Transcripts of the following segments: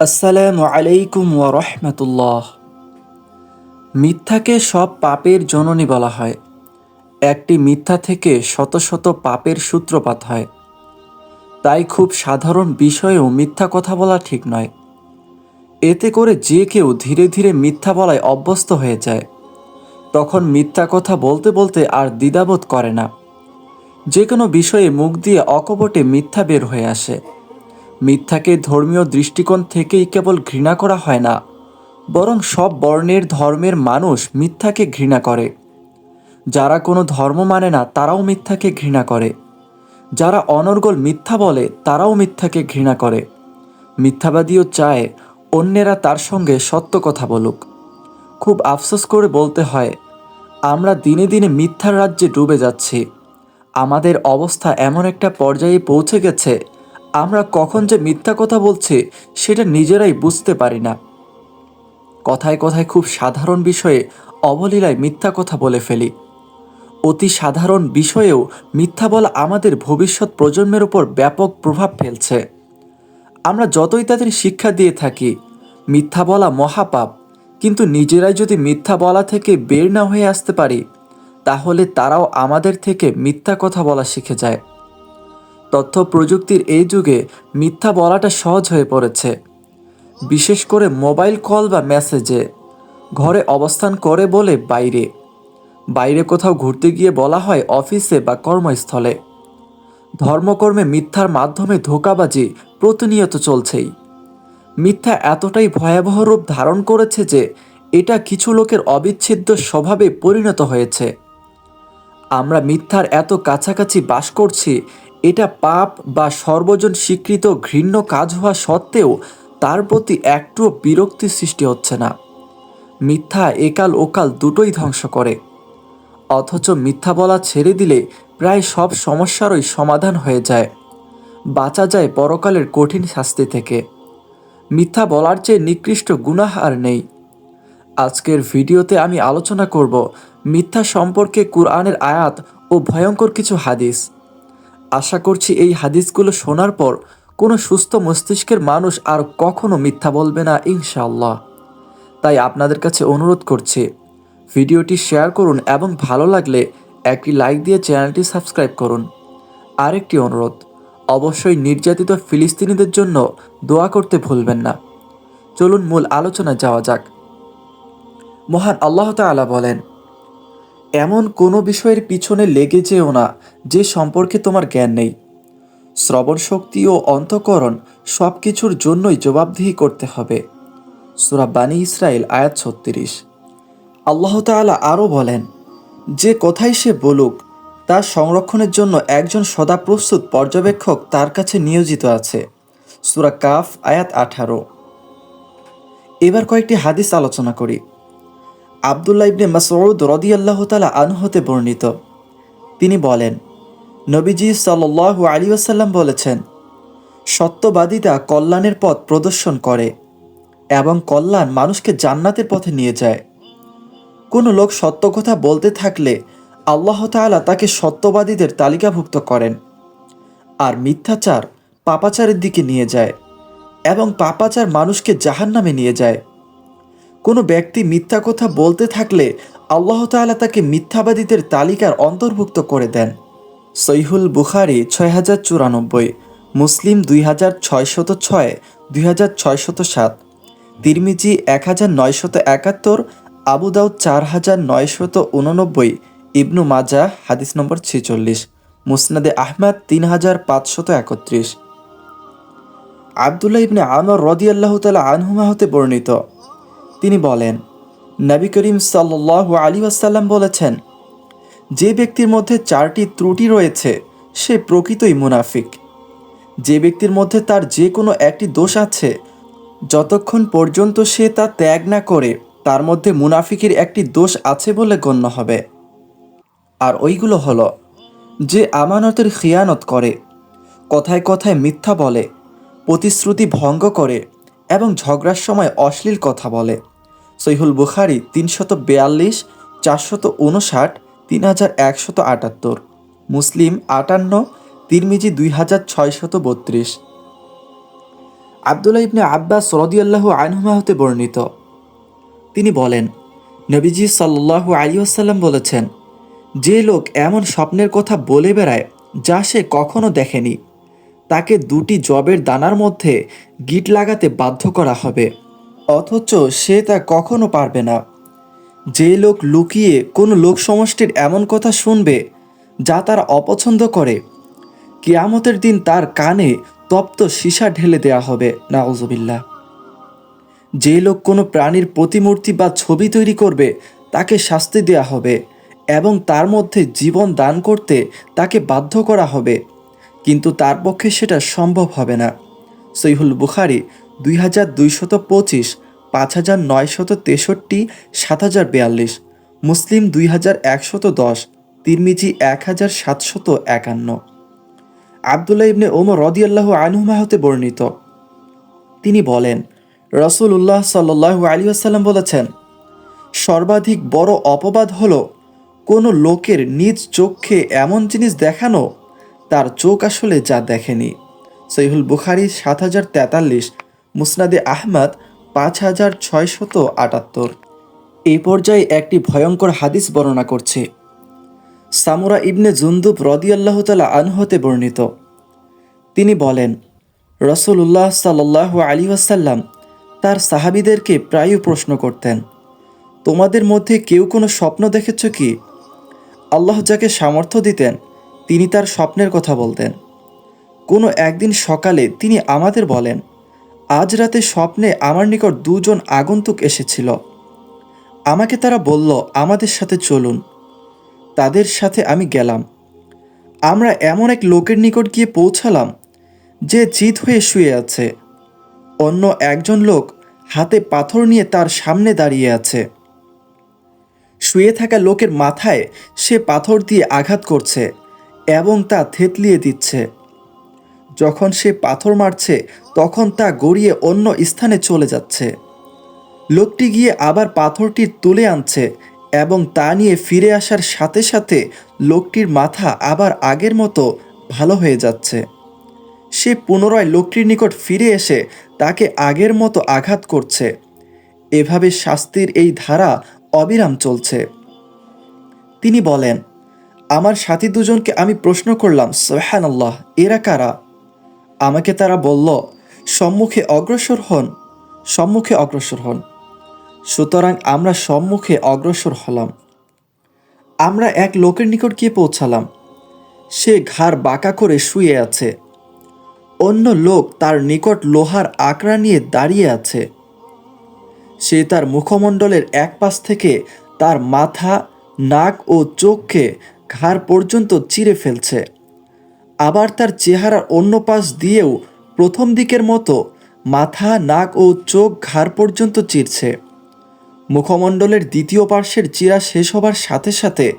আসসালামু আলাইকুম ওয়া রহমতুল্লাহ। মিথ্যাকে সব পাপের জননী বলা হয়। একটি মিথ্যা থেকে শত শত পাপের সূত্রপাত হয়। তাই খুব সাধারণ বিষয়েও মিথ্যা কথা বলা ঠিক নয়। এতে করে যে কেউ ধীরে ধীরে মিথ্যা বলায় অভ্যস্ত হয়ে যায়। তখন মিথ্যা কথা বলতে বলতে আর দ্বিধাবোধ করে না। যে কোনো বিষয়ে মুখ দিয়ে অকপটে মিথ্যা বের হয়ে আসে। মিথ্যাকে ধর্মীয় দৃষ্টিকোণ থেকেই কেবল ঘৃণা করা হয় না, বরং সব বর্ণের ধর্মের মানুষ মিথ্যাকে ঘৃণা করে। যারা কোনো ধর্ম মানে না, তারাও মিথ্যাকে ঘৃণা করে। যারা অনর্গল মিথ্যা বলে, তারাও মিথ্যাকে ঘৃণা করে। মিথ্যাবাদীও চায়, অন্যেরা তার সঙ্গে সত্য কথা বলুক। খুব আফসোস করে বলতে হয়, আমরা দিনে দিনে মিথ্যার রাজ্যে ডুবে যাচ্ছি। আমাদের অবস্থা এমন একটা পর্যায়ে পৌঁছে গেছে আমরা কখন যে মিথ্যা কথা বলছি, সেটা নিজেরাই বুঝতে পারি না। কথায় কথায় খুব সাধারণ বিষয়ে অবলীলায় মিথ্যা কথা বলে ফেলি। অতি সাধারণ বিষয়েও মিথ্যা বলা আমাদের ভবিষ্যৎ প্রজন্মের উপর ব্যাপক প্রভাব ফেলছে। আমরা যতই তাদের শিক্ষা দিয়ে থাকি, মিথ্যা বলা মহাপাপ, কিন্তু নিজেরাই যদি মিথ্যা বলা থেকে বের না হয়ে আসতে পারি, তাহলে তারাও আমাদের থেকে মিথ্যা কথা বলা শিখে যায়। তথ্য প্রযুক্তির এই যুগে মিথ্যা বলাটা সহজ হয়ে পড়েছে। বিশেষ করে মোবাইল কল বা মেসেজে। ঘরে অবস্থান করে বলে বাইরে। বাইরে কোথাও ঘুরতে গিয়ে বলা হয় অফিসে বা কর্মস্থলে। ধর্মকর্মে মিথ্যার মাধ্যমে ধোকাবাজি প্রতিনিয়ত চলছেই। মিথ্যা এতটাই ভয়াবহ রূপ ধারণ করেছে যে এটা কিছু লোকের অবিচ্ছেদ্য স্বভাবে পরিণত হয়েছে। আমরা মিথ্যার এত কাছাকাছি বাস করছি এটা পাপ বা সর্বজন স্বীকৃত ঘৃণ্য কাজ হওয়া সত্ত্বেও তার প্রতি একটুও বিরক্তি সৃষ্টি হচ্ছে না। মিথ্যা একাল ওকাল দুটোই ধ্বংস করে। অথচ মিথ্যা বলা ছেড়ে দিলে প্রায় সব সমস্যারই সমাধান হয়ে যায়। বাঁচা যায় পরকালের কঠিন শাস্তি থেকে। মিথ্যা বলার চেয়ে নিকৃষ্ট গুনাহ আর নেই। আজকের ভিডিওতে আমি আলোচনা করব মিথ্যা সম্পর্কে কুরআনের আয়াত ও ভয়ঙ্কর কিছু হাদিস। আশা করছি এই হাদিসগুলো শোনার পর কোনো সুস্থ মস্তিষ্কের মানুষ আর কখনো মিথ্যা বলবে না, ইনশাআল্লাহ। তাই আপনাদের কাছে অনুরোধ করছি, ভিডিওটি শেয়ার করুন এবং ভালো লাগলে একটি লাইক দিয়ে চ্যানেলটি সাবস্ক্রাইব করুন। আরেকটি অনুরোধ, অবশ্যই নির্যাতিত ফিলিস্তিনিদের জন্য দোয়া করতে ভুলবেন না। চলুন মূল আলোচনা যাওয়া যাক। মহান আল্লাহ তাআলা বলেন এমন কোনো বিষয়ের পিছনে লেগে যেও না যে সম্পর্কে তোমার জ্ঞান নেই। শ্রবণ শক্তি ও অন্তকরণ সব কিছুর জন্যই জবাবদিহি করতে হবে। সুরা বানী ইসরায়েল আয়াত ছত্রিশ। আল্লাহ তাআলা আরও বলেন, যে কথাই সে বলুক তার সংরক্ষণের জন্য একজন সদা প্রস্তুত পর্যবেক্ষক তার কাছে নিয়োজিত আছে। সুরা কাফ, আয়াত আঠারো। এবার কয়েকটি হাদিস আলোচনা করি। আবদুল্লাহ ইবনে মাসউদ রদিয়াল্লাহ তালা আনহতে বর্ণিত। তিনি বলেন, নবীজি সাল্লাহ আলী আসাল্লাম বলেছেন, সত্যবাদিতা কল্যাণের পথ প্রদর্শন করে এবং কল্যাণ মানুষকে জান্নাতের পথে নিয়ে যায়। কোনো লোক সত্য কথা বলতে থাকলে আল্লাহ তাআলা তাকে সত্যবাদীদের তালিকাভুক্ত করেন আর মিথ্যাচার পাপাচারের দিকে নিয়ে যায় এবং পাপাচার মানুষকে জাহান্নামে নিয়ে যায়। কোনো ব্যক্তি মিথ্যা কথা বলতে থাকলে আল্লাহ তাআলা তাকে মিথ্যাবাদীদের তালিকার অন্তর্ভুক্ত করে দেন। সৈহুল বুখারি ছয় হাজার চুরানব্বই, মুসলিম দুই হাজার ছয়শত ছয়, দুই হাজার ছয়শত সাত, তিরমিজি এক হাজার নয়শত একাত্তর, আবু দাউদ চার হাজার নয়শত উননব্বই, ইবনু মাজা হাদিস নম্বর ছেচল্লিশ, মুসনাদে আহমেদ তিন হাজার পাঁচশত একত্রিশ। আবদুল্লাহ ইবনে আমর রদিয়াল্লাহ তালা আনহুমা হতে বর্ণিত তিনি বলেন, নবী করিম সাল্লাহ আলী আসাল্লাম বলেছেন, যে ব্যক্তির মধ্যে চারটি ত্রুটি রয়েছে, সে প্রকৃতই মুনাফিক। যে ব্যক্তির মধ্যে তার যে কোনো একটি দোষ আছে, যতক্ষণ পর্যন্ত সে তা ত্যাগ না করে, তার মধ্যে মুনাফিকের একটি দোষ আছে বলে গণ্য হবে। আর ওইগুলো হলো, যে আমানতের খিয়ানত করে, কথায় কথায় মিথ্যা বলে, প্রতিশ্রুতি ভঙ্গ করে এবং ঝগড়ার সময় অশ্লীল কথা বলে। সৈহুল বুখারি তিনশত বেয়াল্লিশ, চারশত উনষাট, তিন হাজার একশত আটাত্তর। মুসলিম আটান্ন, তিরমিজি দুই হাজার ছয়শত বত্রিশ। আবদুল্লাহ ইবনে আব্বাস রদিয়াল্লাহু আনহুমা হতে বর্ণিত। তিনি বলেন, নবীজি সাল্লাল্লাহু আলী আসাল্লাম বলেছেন, যে লোক এমন স্বপ্নের কথা বলে বেড়ায় যা সে কখনো দেখেনি, তাকে দুটি জবের দানার মধ্যে গিট লাগাতে বাধ্য করা হবে। অথচ সে তা কখনো পারবে না। যে লোক লুকিয়ে কোনো লোক সমষ্টির এমন কথা শুনবে, যা তারা অপছন্দ করে, কিয়ামতের দিন তার কানে তপ্ত সীসা ঢেলে দেয়া হবে, নাউজুবিল্লাহ। যে লোক কোনো প্রাণীর প্রতিমূর্তি বা ছবি তৈরি করবে, তাকে শাস্তি দেয়া হবে এবং তার মধ্যে জীবন দান করতে তাকে বাধ্য করা হবে, কিন্তু তার পক্ষে সেটা সম্ভব হবে না। সৈহুল বুখারি দুই হাজার দুইশত পঁচিশ, পাঁচ হাজার নয়শত তেষট্টি, সাত হাজার বিয়াল্লিশ, মুসলিম দুই হাজার একশত দশ, তিরমিজি এক হাজার সাতশত একান্ন। আবদুল্লাহ ইবনে ওমর রদিয়াল্লাহ আনহুমা হতে বর্ণিত। তিনি বলেন রসুল উল্লাহ সাল্লাহ আলী আসাল্লাম বলেছেন, সর্বাধিক বড় অপবাদ হল, কোনো লোকের নিজ চোখে এমন জিনিস দেখানো, তার চোখ আসলে যা দেখেনি। সৈহুল বুখারি সাত হাজার তেতাল্লিশ মুসনাদে আহমদ পাঁচ হাজার ছয়শত আটাত্তর। এই পর্যায়ে একটি ভয়ঙ্কর হাদিস বর্ণনা করছে। সামুরা ইবনে জুন্দুব রদিয়াল্লাহ তালা আনহতে বর্ণিত। তিনি বলেন রসুল্লাহ সাল্লাহ আলী ওয়াসাল্লাম তার সাহাবিদেরকে প্রায়ই প্রশ্ন করতেন, তোমাদের মধ্যে কেউ কোনো স্বপ্ন দেখেছ কি? আল্লাহ যাকে সামর্থ্য দিতেন, তিনি তার স্বপ্নের কথা বলতেন। কোনো একদিন সকালে তিনি আমাদের বলেন আজ রাতে স্বপ্নে আমার নিকট দুজন আগন্তুক এসেছিল। আমাকে তারা বলল, আমাদের সাথে চলুন। তাদের সাথে আমি গেলাম। আমরা এমন এক লোকের নিকট গিয়ে পৌঁছালাম যে চিত হয়ে শুয়ে আছে। অন্য একজন লোক হাতে পাথর নিয়ে তার সামনে দাঁড়িয়ে আছে। শুয়ে থাকা লোকের মাথায় সে পাথর দিয়ে আঘাত করছে এবং তা থেতলিয়ে দিচ্ছে। যখন সে পাথর মারছে, তখন তা গড়িয়ে অন্য স্থানে চলে যাচ্ছে। লোকটি গিয়ে আবার পাথরটি তুলে আনছে এবং তা নিয়ে ফিরে আসার সাথে সাথে লোকটির মাথা আবার আগের মতো ভালো হয়ে যাচ্ছে। সে পুনরায় লোকটির নিকট ফিরে এসে তাকে আগের মতো আঘাত করছে। এভাবে শাস্তির এই ধারা অবিরাম চলছে। তিনি বলেন, আমার সাথী দুজনকে আমি প্রশ্ন করলাম সোহান আল্লাহ এরা কারা? আমাকে তারা বলল, সম্মুখে অগ্রসর হন, সম্মুখে অগ্রসর হন। সুতরাং আমরা সম্মুখে অগ্রসর হলাম। আমরা এক লোকের নিকট গিয়ে পৌঁছালাম। সে ঘাড় বাঁকা করে শুয়ে আছে। অন্য লোক তার নিকট লোহার আকড়া নিয়ে দাঁড়িয়ে আছে। সে তার মুখমণ্ডলের এক পাশ থেকে তার মাথা, নাক ও চোখকে ঘাড় পর্যন্ত চিরে ফেলছে। আবার তার চেহারার অন্য পাশ দিয়েও প্রথম দিকের মতো মাথা, নাক ও চোখ ঘাড় পর্যন্ত চিরছে। মুখমণ্ডলের দ্বিতীয় পার্শ্বের চিরা শেষ হবার সাথে সাথে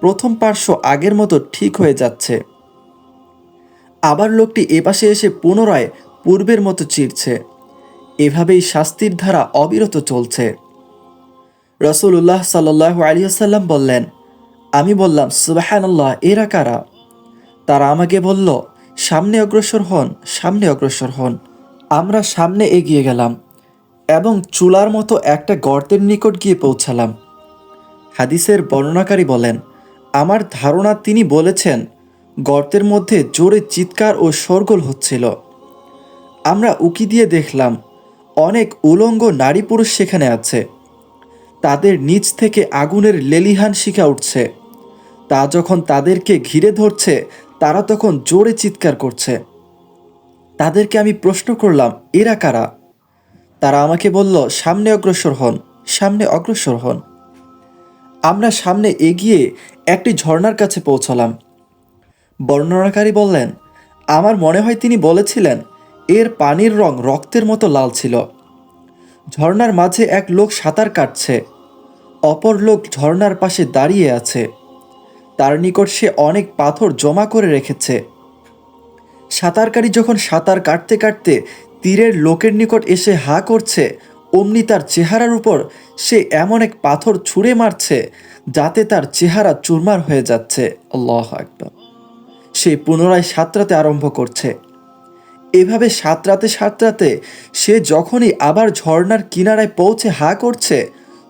প্রথম পার্শ্ব আগের মতো ঠিক হয়ে যাচ্ছে। আবার লোকটি এপাশে এসে পুনরায় পূর্বের মতো চিরছে। এভাবেই শাস্তির ধারা অবিরত চলছে। রসুল্লাহ সাল্লাহ আলিয়াল্লাম বললেন, আমি বললাম সুবাহান্লাহ এরা কারা? তারা আমাকে বলল, সামনে অগ্রসর হন, সামনে অগ্রসর হন। আমরা সামনে এগিয়ে গেলাম এবং চুলার মতো একটা গর্তের নিকট গিয়ে পৌঁছালাম। হাদিসের বর্ণনাকারী বলেন, আমার ধারণা তিনি বলেছেন, গর্তের মধ্যে জোরে চিৎকার ও শোরগোল হচ্ছিল। আমরা উকি দিয়ে দেখলাম, অনেক উলঙ্গ নারী পুরুষ সেখানে আছে। তাদের নিচ থেকে আগুনের লেলিহান শিখা উঠছে। তা যখন তাদেরকে ঘিরে ধরছে তারা তখন জোরে চিৎকার করছে। তাদেরকে আমি প্রশ্ন করলাম, এরা কারা? তারা আমাকে বলল, সামনে অগ্রসর হন, সামনে অগ্রসর হন। আমরা সামনে এগিয়ে একটি ঝর্ণার কাছে পৌঁছলাম। বর্ণনাকারী বললেন, আমার মনে হয় তিনি বলেছিলেন, এর পানির রং রক্তের মতো লাল ছিল। ঝর্নার মাঝে এক লোক সাঁতার কাটছে, অপর লোক ঝর্ণার পাশে দাঁড়িয়ে আছে। তার নিকট সে অনেক পাথর জমা করে রেখেছে। সাঁতারকারী যখন সাঁতার কাটতে কাটতে তীরের লোকের নিকট এসে হা করছে, অমনি তার চেহারার উপর সে এমন এক পাথর ছুঁড়ে মারছে যাতে তার চেহারা চুরমার হয়ে যাচ্ছে। আল্লাহ একবার সে পুনরায় সাঁতরাতে আরম্ভ করছে। এভাবে সাঁতরাতে সাঁতরাতে সে যখনই আবার ঝর্নার কিনারায় পৌঁছে হা করছে,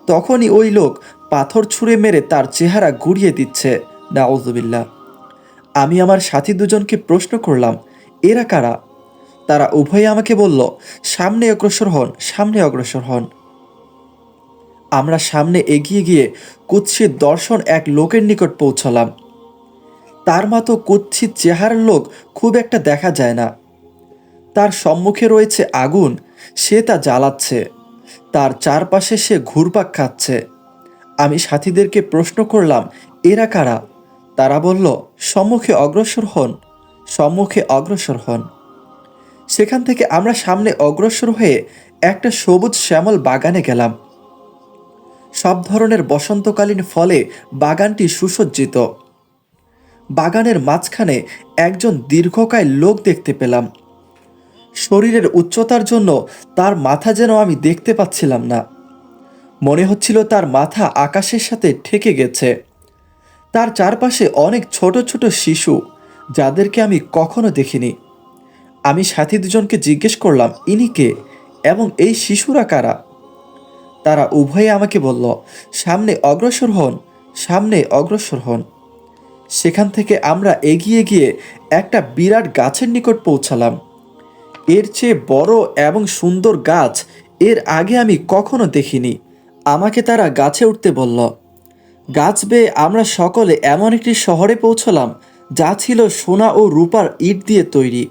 তখনই ওই লোক পাথর ছুঁড়ে মেরে তার চেহারা গুড়িয়ে দিচ্ছে। নাউজুবিল্লাহ আমি আমার সাথী দুজনকে প্রশ্ন করলাম, এরা কারা? তারা উভয়ে আমাকে বলল, সামনে অগ্রসর হন, সামনে অগ্রসর হন। আমরা সামনে এগিয়ে গিয়ে কুৎসিত দর্শন এক লোকের নিকট পৌঁছলাম। তার মতো কুৎসিত চেহারার লোক খুব একটা দেখা যায় না। তার সম্মুখে রয়েছে আগুন, সে তা জ্বালাচ্ছে। তার চারপাশে সে ঘুরপাক খাচ্ছে। আমি সাথীদেরকে প্রশ্ন করলাম, এরা কারা? তারা বলল, সম্মুখে অগ্রসর হন, সম্মুখে অগ্রসর হন। সেখান থেকে আমরা সামনে অগ্রসর হয়ে একটা সবুজ শ্যামল বাগানে গেলাম। সব ধরনের বসন্তকালীন ফলে বাগানটি সুসজ্জিত। বাগানের মাঝখানে একজন দীর্ঘকায় লোক দেখতে পেলাম। শরীরের উচ্চতার জন্য তার মাথা যেন আমি দেখতে পাচ্ছিলাম না। মনে হচ্ছিল তার মাথা আকাশের সাথে ঠেকে গেছে। তার চারপাশে অনেক ছোট ছোট শিশু, যাদেরকে আমি কখনো দেখিনি। আমি সাথী দুজনকে জিজ্ঞেস করলাম, ইনি কে এবং এই শিশুরা কারা? তারা উভয়ে আমাকে বলল, সামনে অগ্রসর হন, সামনে অগ্রসর হন। সেখান থেকে আমরা এগিয়ে গিয়ে একটা বিরাট গাছের নিকট পৌঁছালাম। এর চেয়ে বড় এবং সুন্দর গাছ এর আগে আমি কখনো দেখিনি। আমাকে তারা গাছে উঠতে বলল গাছ বেয়ে আমরা সকলে এমন একটি শহরে পৌঁছলাম, যা ছিল সোনা ও রূপার ইট দিয়ে তৈরি।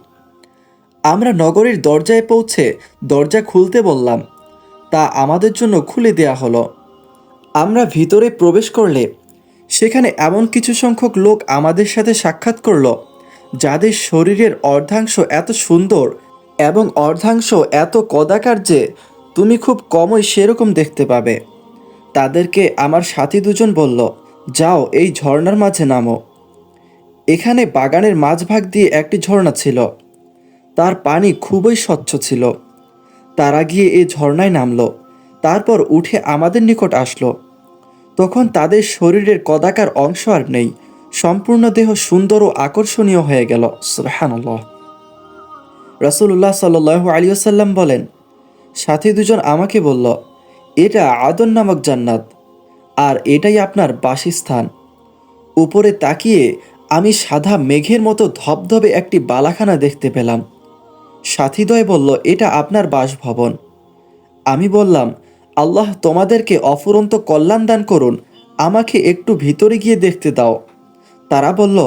আমরা নগরীর দরজায় পৌঁছে দরজা খুলতে বললাম, তা আমাদের জন্য খুলে দেয়া হলো। আমরা ভিতরে প্রবেশ করলে, সেখানে এমন কিছু সংখ্যক লোক আমাদের সাথে সাক্ষাৎ করল, যাদের শরীরের অর্ধাংশ এত সুন্দর এবং অর্ধাংশ এত কদাকার যে, তুমি খুব কমই সেরকম দেখতে পাবে। তাদেরকে আমার সাথী দুজন বলল, যাও, এই ঝর্ণার মাঝে নামো। এখানে বাগানের মাঝভাগ দিয়ে একটি ঝর্ণা ছিল। তার পানি খুবই স্বচ্ছ ছিল। তারা গিয়ে এই ঝর্ণায় নামলো। তারপর উঠে আমাদের নিকট আসলো। তখন তাদের শরীরের কদাকার অংশ আর নেই। সম্পূর্ণ দেহ সুন্দর ও আকর্ষণীয় হয়ে গেল। সুবহানাল্লাহ। রসুল্লাহ সাল্লু আলিয়াল্লাম বলেন, সাথী দুজন আমাকে বলল এটা আদন নামক জান্নাত, আর এটাই আপনার বাসস্থান। উপরে তাকিয়ে আমি সাদা মেঘের মতো ধবধবে একটি বালাখানা দেখতে পেলাম। সাথীদয় বলল, এটা আপনার বাসভবন। আমি বললাম, আল্লাহ তোমাদেরকে অফুরন্ত কল্যাণ দান করুন, আমাকে একটু ভিতরে গিয়ে দেখতে দাও। তারা বলল,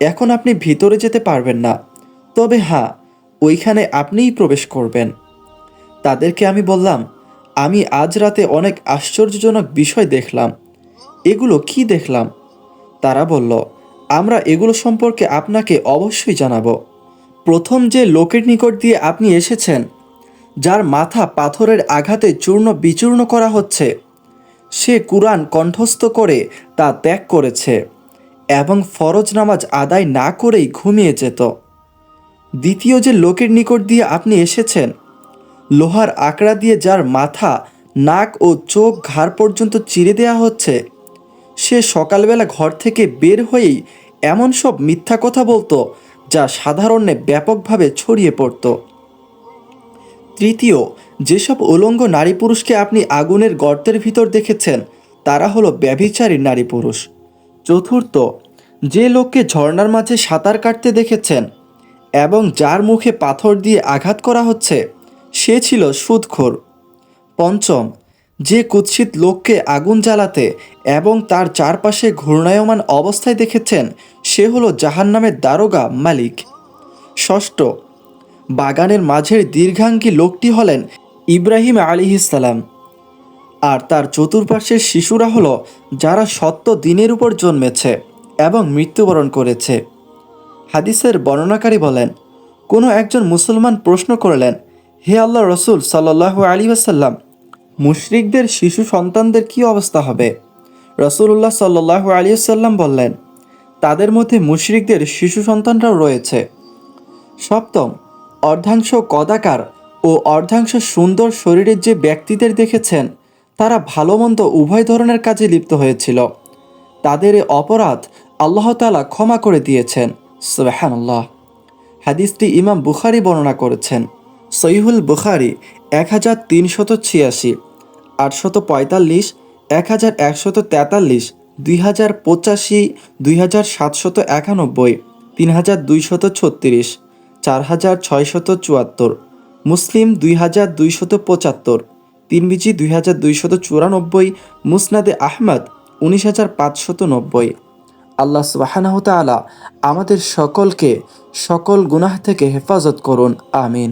এখন আপনি ভিতরে যেতে পারবেন না, তবে হ্যাঁ ওইখানে আপনিই প্রবেশ করবেন। তাদেরকে আমি বললাম আমি আজ রাতে অনেক আশ্চর্যজনক বিষয় দেখলাম। এগুলো কি দেখলাম? তারা বলল, আমরা এগুলো সম্পর্কে আপনাকে অবশ্যই জানাব। প্রথম যে লোকের নিকট দিয়ে আপনি এসেছেন, যার মাথা পাথরের আঘাতে চূর্ণ বিচূর্ণ করা হচ্ছে, সে কুরআন কণ্ঠস্থ করে তা ত্যাগ করেছে এবং ফরজ নামাজ আদায় না করেই ঘুমিয়ে যেত। দ্বিতীয় যে লোকের নিকট দিয়ে আপনি এসেছেন লোহার আকড়া দিয়ে যার মাথা, নাক ও চোখ ঘাড় পর্যন্ত চিরে দেয়া হচ্ছে। সে সকালবেলা ঘর থেকে বের হয়েই এমন সব মিথ্যা কথা বলতো, যা সাধারণে ব্যাপকভাবে ছড়িয়ে পড়ত। তৃতীয়, যেসব উলঙ্গ নারী পুরুষকে আপনি আগুনের গর্তের ভিতর দেখেছেন, তারা হলো ব্যভিচারী নারী পুরুষ চতুর্থ, যে লোককে ঝর্ণার মাঝে সাঁতার কাটতে দেখেছেন এবং যার মুখে পাথর দিয়ে আঘাত করা হচ্ছে সে ছিল সুদখোর। পঞ্চম, যে কুৎসিত লোককে আগুন জ্বালাতে এবং তার চারপাশে ঘূর্ণায়মান অবস্থায় দেখেছেন, সে হলো জাহান্নামের দারোগা মালিক। ষষ্ঠ, বাগানের মাঝের দীর্ঘাঙ্গী লোকটি হলেন ইব্রাহিম আলিহিসাল্লাম আর তার চতুর্পাশের শিশুরা হলো যারা সত্য দিনের উপর জন্মেছে এবং মৃত্যুবরণ করেছে। হাদিসের বর্ণনাকারী বলেন, কোনো একজন মুসলমান প্রশ্ন করলেন হে আল্লাহ রসুল সাল্লাহ আলী আসাল্লাম মুশরিকদের শিশু সন্তানদের কি অবস্থা হবে? রসুল্লাহ সাল্লাহ আলী আসাল্লাম বললেন, তাদের মধ্যে মুশরিকদের শিশু সন্তানরাও রয়েছে। সপ্তম, অর্ধাংশ কদাকার ও অর্ধাংশ সুন্দর শরীরের যে ব্যক্তিদের দেখেছেন, তারা ভালো মন্দ উভয় ধরনের কাজে লিপ্ত হয়েছিল। তাদের অপরাধ আল্লাহ তালা ক্ষমা করে দিয়েছেন। সুবাহান্লাহ হাদিসটি ইমাম বুখারি বর্ণনা করেছেন। সহিহুল বুখারি এক হাজার তিনশত ছিয়াশি, আটশত পঁয়তাল্লিশ, এক হাজার একশত তেতাল্লিশ, দুই হাজার পঁচাশি, দুই হাজার সাতশত একানব্বই, তিন হাজার দুইশত ছত্রিশ, চার হাজার ছয়শত চুয়াত্তর, মুসলিম দুই হাজার দুইশত পঁচাত্তর, তিনবিজি দুই হাজার দুইশত চুরানব্বই, মুসনাদে আহমদ উনিশ হাজার পাঁচশত নব্বই। আল্লাহ সুবাহানাহ তাআলা আমাদের সকলকে সকল গুনাহ থেকে হেফাজত করুন, আমিন।